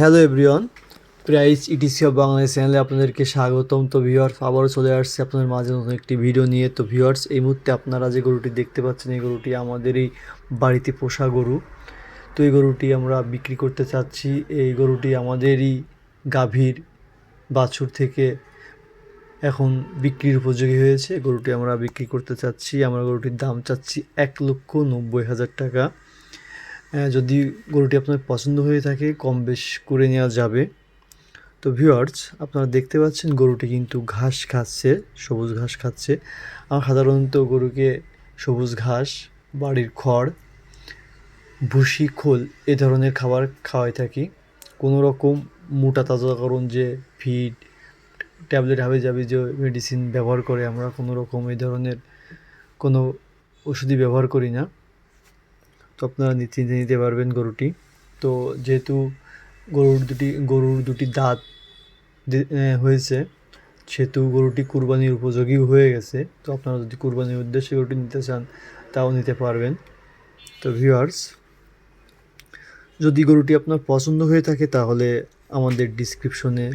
Hello everyone price ETC of Bangladesh চ্যানেলে আপনাদেরকে স্বাগতম। তো ভিউয়ার্স আবারও চলে আসছে আপনাদের মাঝে নতুন একটি ভিডিও নিয়ে। তো ভিউয়ার্স এই মুহূর্তে আপনারা যে গরুটি দেখতে পাচ্ছেন, এই গরুটি আমাদেরই বাড়িতে পোষা গরু। তো এই গরুটি আমরা বিক্রি করতে চাচ্ছি। এই গরুটি আমাদেরই গাভীর বাছুর থেকে এখন বিক্রির উপযোগী হয়েছে। গরুটি আমরা বিক্রি করতে চাচ্ছি। আমরা গরুটির দাম চাচ্ছি এক লক্ষ নব্বই হাজার টাকা। যদি গরুটি আপনার পছন্দ হয়ে থাকে, কম বেশ করে নেওয়া যাবে। তো ভিউয়ার্স আপনারা দেখতে পাচ্ছেন গরুটি কিন্তু ঘাস খাচ্ছে, সবুজ ঘাস খাচ্ছে। আমরা সাধারণত গরুকে সবুজ ঘাস, বাড়ির খড়, ভুসি, খোল এ ধরনের খাবার খাওয়াই থাকি। কোনো রকম মোটা তাজাকরণ যে ফিড ট্যাবলেট হাবে যাবে যে মেডিসিন ব্যবহার করে আমরা, কোনো রকম এই ধরনের কোনো ওষুধই ব্যবহার করি না। তো আপনারা নিশ্চিন্তে নিতে পারবেন গরুটি। তো যেহেতু গরুর দুটি গরুর দুটি দাঁত হয়েছে, সেহেতু গরুটি কুরবানির উপযোগী হয়ে গেছে। তো আপনারা যদি কুরবানির উদ্দেশ্যে গরুটি নিতে চান, তাও নিতে পারবেন। তো ভিউয়ার্স যদি গরুটি আপনার পছন্দ হয়ে থাকে, তাহলে আমাদের ডিসক্রিপশনে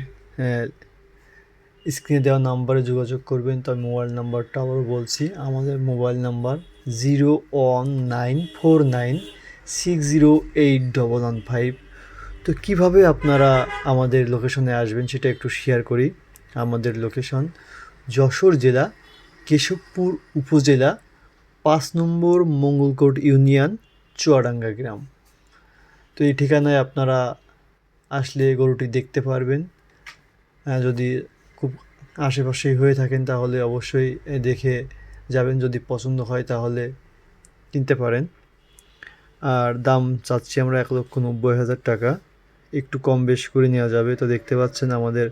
স্ক্রিনে দেওয়া নাম্বারে যোগাযোগ করবেন। তো মোবাইল নাম্বারটা আবারও বলছি, আমাদের mobile number zero one nine four nine six zero eight double one five তো কীভাবে আপনারা আমাদের লোকেশনে আসবেন সেটা একটু শেয়ার করি। আমাদের লোকেশন যশোর জেলা, কেশবপুর উপজেলা, পাঁচ নম্বর মঙ্গলকোট ইউনিয়ন, চুয়াডাঙ্গা গ্রাম। তো এই ঠিকানায় আপনারা আসলে গরুটি দেখতে পারবেন। যদি খুব আশেপাশেই হয়ে থাকেন তাহলে অবশ্যই দেখে যাবেন যদি পছন্দ হয় তাহলে কিনতে পারেন। আর দাম চাচ্ছি আমরা এক লক্ষ নব্বই হাজার টাকা। একটু কম বেশ করে নেওয়া যাবে। তো দেখতে পাচ্ছেন আমাদের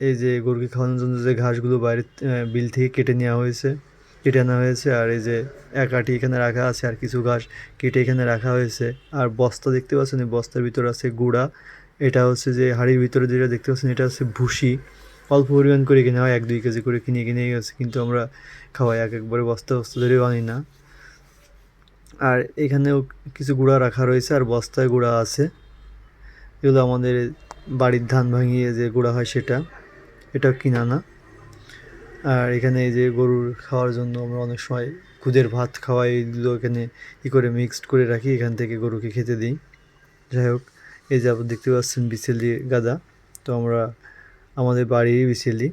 এই যে গরুকে খাওয়ানোর জন্য যে ঘাসগুলো বাইরে বিল থেকে কেটে নেওয়া হয়েছে, কেটে আনা হয়েছে। আর এই যে এক আটি এখানে রাখা আছে আর কিছু ঘাস কেটে এখানে রাখা হয়েছে। আর বস্তা দেখতে পাচ্ছেন, এই বস্তার ভিতরে আছে গুঁড়া। এটা হচ্ছে যে হাড়ির ভিতরে যেটা দেখতে পাচ্ছেন, এটা হচ্ছে ভুসি। অল্প পরিমাণ করে কিনে, হয় এক, দুই কেজি করে কিনে কিনে গেছে কিন্তু আমরা খাওয়াই এক একবারে বস্তা বস্তা ধরে আনি না। আর এখানেও কিছু গুঁড়া রাখা রয়েছে, আর বস্তায় গুঁড়া আছে। এগুলো আমাদের বাড়ির ধান ভাঙিয়ে যে গুঁড়া হয় সেটা, এটা কিনা না। আর এখানে এই যে গরুর খাওয়ার জন্য আমরা অনেক সময় খুদের ভাত খাওয়াই, এগুলো এখানে ই করে মিক্সড করে রাখি, এখান থেকে গরুকে খেতে দিই। যাই হোক, এই যে দেখতে পাচ্ছেন বিচেলি গাদা। তো আমরা আমাদের বাড়ির বিচেলি